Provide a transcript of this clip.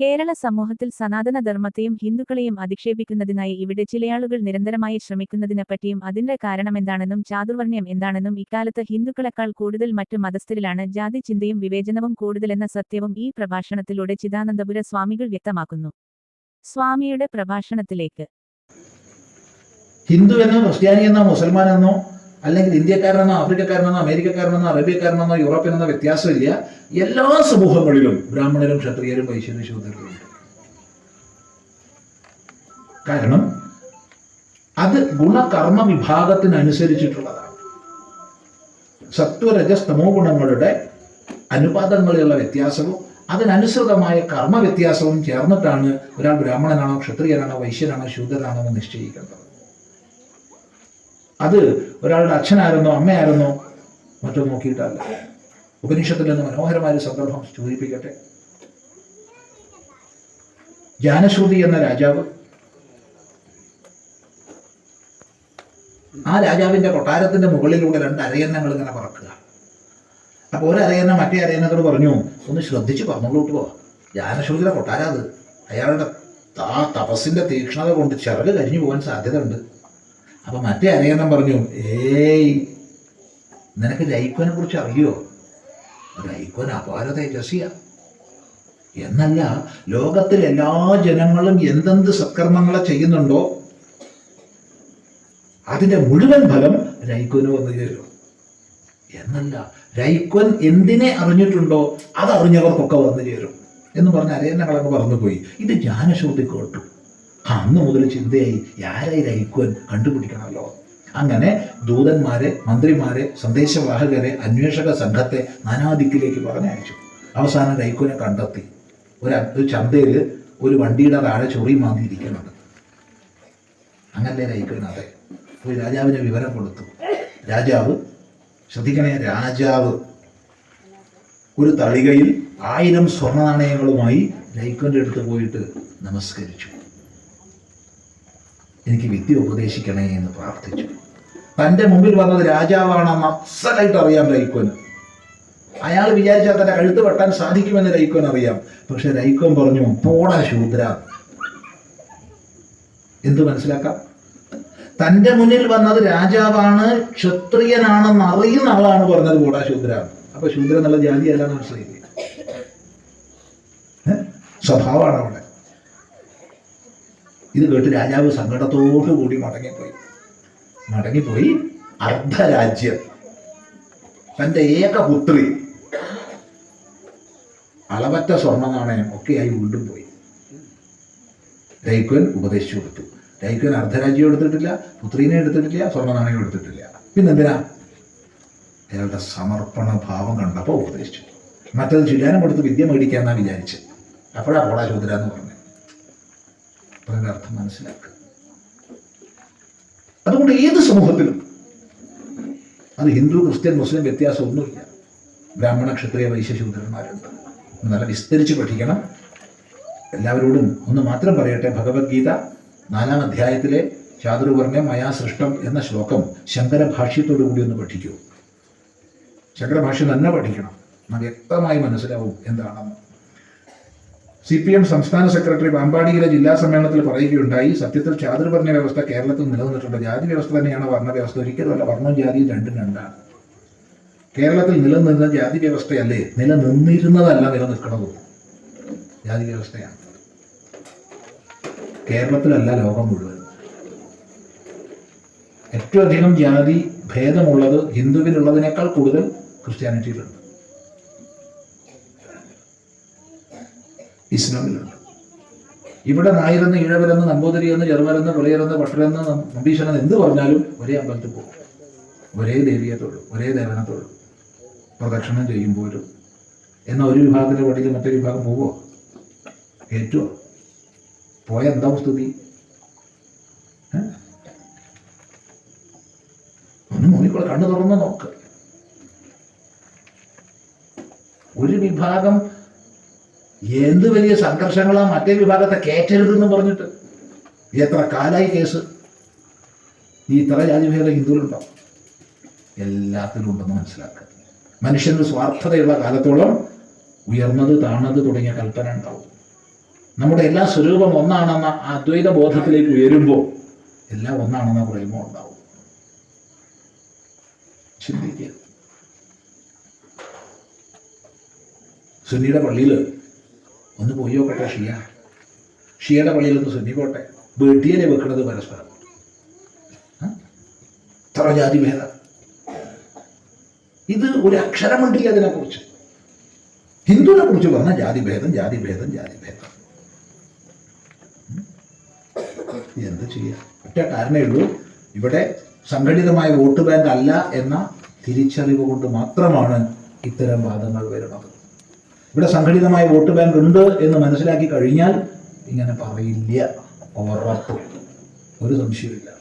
കേരള സമൂഹത്തിൽ സനാതനധർമ്മത്തെയും ഹിന്ദുക്കളെയും അധിക്ഷേപിക്കുന്നതിനായി ഇവിടെ ചിലയാളുകൾ നിരന്തരമായി ശ്രമിക്കുന്നതിനെപ്പറ്റിയും അതിന്റെ കാരണമെന്താണെന്നും ചാതുർവർണ്യം എന്താണെന്നും ഇക്കാലത്ത് ഹിന്ദുക്കളെക്കാൾ കൂടുതൽ മറ്റു മതസ്ഥരിലാണ് ജാതി ചിന്തയും വിവേചനവും കൂടുതലെന്ന സത്യവും ഈ പ്രഭാഷണത്തിലൂടെ ചിദാനന്ദപുര സ്വാമികൾ വ്യക്തമാക്കുന്നു. സ്വാമിയുടെ പ്രഭാഷണത്തിലേക്ക്. ഹിന്ദു എന്നോ ക്രിസ്ത്യാനി എന്നോ മുസൽമാൻ എന്നോ അല്ലെങ്കിൽ ഇന്ത്യക്കാരനെന്നോ ആഫ്രിക്കക്കാരനെന്നോ അമേരിക്കക്കാരനെന്നോ അറേബ്യക്കാരനെന്നോ യൂറോപ്യനെന്നോ വ്യത്യാസമില്ല. എല്ലാ സമൂഹങ്ങളിലും ബ്രാഹ്മണരും ക്ഷത്രിയരും വൈശ്യരും ശൂദ്രരും കാരണം അത് ഗുണകർമ്മ വിഭാഗത്തിനനുസരിച്ചിട്ടുള്ളതാണ് സത്വരജസ്തമോ ഗുണങ്ങളുടെ അനുപാതങ്ങളിലുള്ള വ്യത്യാസവും അതിനനുസൃതമായ കർമ്മ വ്യത്യാസവും ചേർന്നിട്ടാണ് ഒരാൾ ബ്രാഹ്മണനാണോ ക്ഷത്രിയനാണോ വൈശ്യനാണോ ശൂദ്രനാണോ എന്ന് നിശ്ചയിക്കേണ്ടത്. അത് ഒരാളുടെ അച്ഛനായിരുന്നോ അമ്മയായിരുന്നോ മറ്റോ നോക്കിയിട്ടല്ല. ഉപനിഷത്തിൽ നിന്ന് മനോഹരമായ സന്ദർഭം സൂചിപ്പിക്കട്ടെ. ജാനശ്രുതി എന്ന രാജാവ് ആ രാജാവിന്റെ കൊട്ടാരത്തിന്റെ മുകളിലൂടെ രണ്ട് അരയന്നങ്ങൾ ഇങ്ങനെ പറക്കുക. അപ്പൊ ഒരു അരയന്ന മറ്റേ അരയന്നത്തോട് പറഞ്ഞു ഒന്ന് ശ്രദ്ധിച്ച് പറഞ്ഞോട്ട് പോവാ. ജാനശ്രുതിയുടെ കൊട്ടാരം അത്. അയാളുടെ ആ തപസ്സിന്റെ തീക്ഷ്ണത കൊണ്ട് ചിറക് കരിഞ്ഞു പോകാൻ സാധ്യത ഉണ്ട് അപ്പൊ മറ്റേ അരയന്നം പറഞ്ഞു ഏയ് നിനക്ക് ലൈക്കോനെ കുറിച്ച് അറിയോ? ലൈക്കോൻ അപാര തേജസ്യ എന്നല്ല ലോകത്തിൽ എല്ലാ ജനങ്ങളും എന്തെന്ത് സത്കർമ്മങ്ങളെ ചെയ്യുന്നുണ്ടോ അതിന്റെ മുഴുവൻ ഫലം ലൈക്കോന് വന്നു ചേരും. എന്നല്ല ലൈക്കോൻ എന്തിനെ അറിഞ്ഞിട്ടുണ്ടോ അത് അറിഞ്ഞവർക്കൊക്കെ വന്നു ചേരും. എന്ന് പറഞ്ഞ അരയന്നകളൊക്കെ പറഞ്ഞു പോയി ഇത് ജ്ഞാനശ്രുതി കേട്ടു അന്ന് മുതൽ ചിന്തയായി ആരായി രഹിക്കുവൻ കണ്ടുപിടിക്കണമല്ലോ. അങ്ങനെ ദൂതന്മാരെ മന്ത്രിമാരെ സന്ദേശവാഹകരെ അന്വേഷക സംഘത്തെ നാനാദിക്കിലേക്ക് പറഞ്ഞയച്ചു. അവസാനം രൈക്കോനെ കണ്ടെത്തി. ഒരു ചന്തയിൽ ഒരു വണ്ടിയുടെ താഴെ ചൊറി മാന്തിയിരിക്കുന്നുണ്ട് അങ്ങനെ രൈക്കോൻ അതെ. ഒരു രാജാവിന് വിവരം കൊടുത്തു. രാജാവ് ശ്രദ്ധിക്കണേ രാജാവ് ഒരു തളികയിൽ ആയിരം സ്വർണ നാണയങ്ങളുമായി ലൈക്കന്റെ അടുത്ത് പോയിട്ട് നമസ്കരിച്ചു. എനിക്ക് വിദ്യ ഉപദേശിക്കണേ എന്ന് പ്രാർത്ഥിച്ചു. തന്റെ മുമ്പിൽ വന്നത് രാജാവാണെന്ന് അസലായിട്ട് അറിയാം റൈക്കോൻ അയാൾ വിചാരിച്ചാൽ തന്നെ കഴുത്ത് വെട്ടാൻ സാധിക്കുമെന്ന് ലൈക്കോൻ അറിയാം. പക്ഷെ ലൈക്കോൻ പറഞ്ഞു പോടാ ശൂദ്ര. എന്ത് മനസ്സിലാക്കാം? തന്റെ മുന്നിൽ വന്നത് രാജാവാണ് ക്ഷത്രിയനാണെന്ന് അറിയുന്ന ആളാണ് പറഞ്ഞത് പോടാ ശൂദ്ര. അപ്പൊ ശൂദ്ര എന്നുള്ള ജാതിയല്ല മനസ്സിലായില്ലേ? സ്വഭാവമാണ് അവിടെ. ഇത് കേട്ട് രാജാവ് സങ്കടത്തോടു കൂടി മടങ്ങിപ്പോയി. മടങ്ങിപ്പോയി അർദ്ധരാജ്യം. തന്റെ ഏക പുത്രി അളവറ്റ സ്വർണ നാണയം ഒക്കെയായി വീണ്ടും പോയി. രൈക്കുവൻ ഉപദേശിച്ചു കൊടുത്തു. രൈക്കുവൻ അർദ്ധരാജ്യം എടുത്തിട്ടില്ല പുത്രീനെ എടുത്തിട്ടില്ല സ്വർണ നാണയം എടുത്തിട്ടില്ല. പിന്നെന്തിനാ? അയാളുടെ സമർപ്പണ ഭാവം കണ്ടപ്പോൾ ഉപദേശിച്ചു. മറ്റത് ചില്ലാനം കൊടുത്ത് വിദ്യ മേടിക്കാന്നാ വിചാരിച്ചത്. അപ്പോഴാ പോടാ ശൂദ്ര എന്ന് പറഞ്ഞു അർത്ഥം മനസ്സിലാക്കുക. അതുകൊണ്ട് ഏത് സമൂഹത്തിലും അത് ഹിന്ദു ക്രിസ്ത്യൻ മുസ്ലിം വ്യത്യാസം ഒന്നുമില്ല ബ്രാഹ്മണ ക്ഷത്രിയ വൈശ്യശൂദ്രന്മാരുണ്ട് നല്ല വിസ്തരിച്ച് പഠിക്കണം. എല്ലാവരോടും ഒന്ന് മാത്രം പറയട്ടെ. ഭഗവത്ഗീത നാലാം അധ്യായത്തിലെ ചാതുർവർണ മയാ സൃഷ്ടം എന്ന ശ്ലോകം ശങ്കര ഭാഷ്യത്തോടു കൂടി ഒന്ന് പഠിക്കൂ. ശങ്കരഭാഷ്യം തന്നെ പഠിക്കണം. വ്യക്തമായി മനസ്സിലാവും എന്താണെന്ന്. സി പി എം സംസ്ഥാന സെക്രട്ടറി പാമ്പാടിയിലെ ജില്ലാ സമ്മേളനത്തിൽ പറയുകയുണ്ടായി സത്യത്തിൽ ചാതുർവർണ വ്യവസ്ഥ കേരളത്തിൽ നിലനിന്നിട്ടുണ്ട്. ജാതി വ്യവസ്ഥ തന്നെയാണ് വർണ വ്യവസ്ഥ. ഒരിക്കലുമല്ല വർണവും ജാതിയും രണ്ടും രണ്ടാണ്. കേരളത്തിൽ നിലനിന്ന ജാതി വ്യവസ്ഥയല്ലേ? നിലനിന്നിരുന്നതല്ല നിലനിൽക്കണതും. ജാതി വ്യവസ്ഥയാണ്. കേരളത്തിലല്ല ലോകം മുഴുവൻ. ഏറ്റവും അധികം ജാതി ഭേദമുള്ളത് ഹിന്ദുവിനുള്ളതിനേക്കാൾ കൂടുതൽ ക്രിസ്ത്യാനിറ്റിയിലുണ്ട്. ഇസ്ലാമിലുണ്ട്. ഇവിടെ നായരെന്ന് ഈഴവരെന്ന് നമ്പൂതിരിയെന്ന് ചെറുവരെന്ന് പുലയരെന്ന് ഭട്ടരെന്ന് നമ്പീശ്വരൻ എന്ത് പറഞ്ഞാലും ഒരേ അമ്പലത്തിൽ പോകും. ഒരേ ദേവിയെ ഒരേ ദേവനെ പ്രദക്ഷിണം ചെയ്യുമ്പോഴും എന്നാൽ ഒരു വിഭാഗത്തിന്റെ പടിയിൽ മറ്റൊരു വിഭാഗം പോവോ? ഏറ്റുവോ പോയ എന്താ സ്ഥിതി? ഒന്ന് നോക്കിക്കോളെ കണ്ണു തുറന്ന് നോക്ക്. ഒരു വിഭാഗം എന്ത് വലിയ സംഘർഷങ്ങളാ മറ്റേ വിഭാഗത്തെ കയറ്റരുതെന്ന് പറഞ്ഞിട്ട്? എത്ര കാലായി കേസ്? ഈ ഇത്ര ജാതിഭേദ ഹിന്ദുവിലുണ്ടോ? എല്ലാത്തിലും ഉണ്ടെന്ന് മനസ്സിലാക്കുക. മനുഷ്യന് സ്വാർത്ഥതയുള്ള കാലത്തോളം ഉയർന്നത് താണത് തുടങ്ങിയ കൽപ്പന ഉണ്ടാവും. നമ്മുടെ എല്ലാ സ്വരൂപം ഒന്നാണെന്ന അദ്വൈത ബോധത്തിലേക്ക് ഉയരുമ്പോൾ എല്ലാം ഒന്നാണെന്ന പ്രേമം ഉണ്ടാവും. ചിന്തിക്കുക. സുന്നിയുടെ പള്ളിയിൽ ഒന്ന് പോയി നോക്കട്ടെ ഷിയ. ഷിയയുടെ പള്ളിയിൽ ഒന്ന് സുന്നി വെക്കുന്നത് പരസ്പരം. ഇത്ര ജാതി ഭേദം. ഇത് ഒരു അക്ഷരമുണ്ടില്ല അതിനെക്കുറിച്ച്. ഹിന്ദുവിനെ കുറിച്ച് പറഞ്ഞ ജാതി ഭേദം ജാതി ഭേദം ജാതി ഭേദം. എന്ത് ചെയ്യുക ഒറ്റ കാരണമേ ഉള്ളൂ. ഇവിടെ സംഘടിതമായ വോട്ട് ബാങ്ക് അല്ല എന്ന തിരിച്ചറിവ് കൊണ്ട് മാത്രമാണ് ഇത്തരം വാദങ്ങൾ വരുന്നത്. ഇവിടെ സംഘടിതമായ വോട്ട് ബാങ്ക് ഉണ്ട് എന്ന് മനസ്സിലാക്കി കഴിഞ്ഞാൽ ഇങ്ങനെ പറയില്ല. ഉറപ്പ്. ഒരു സംശയമില്ല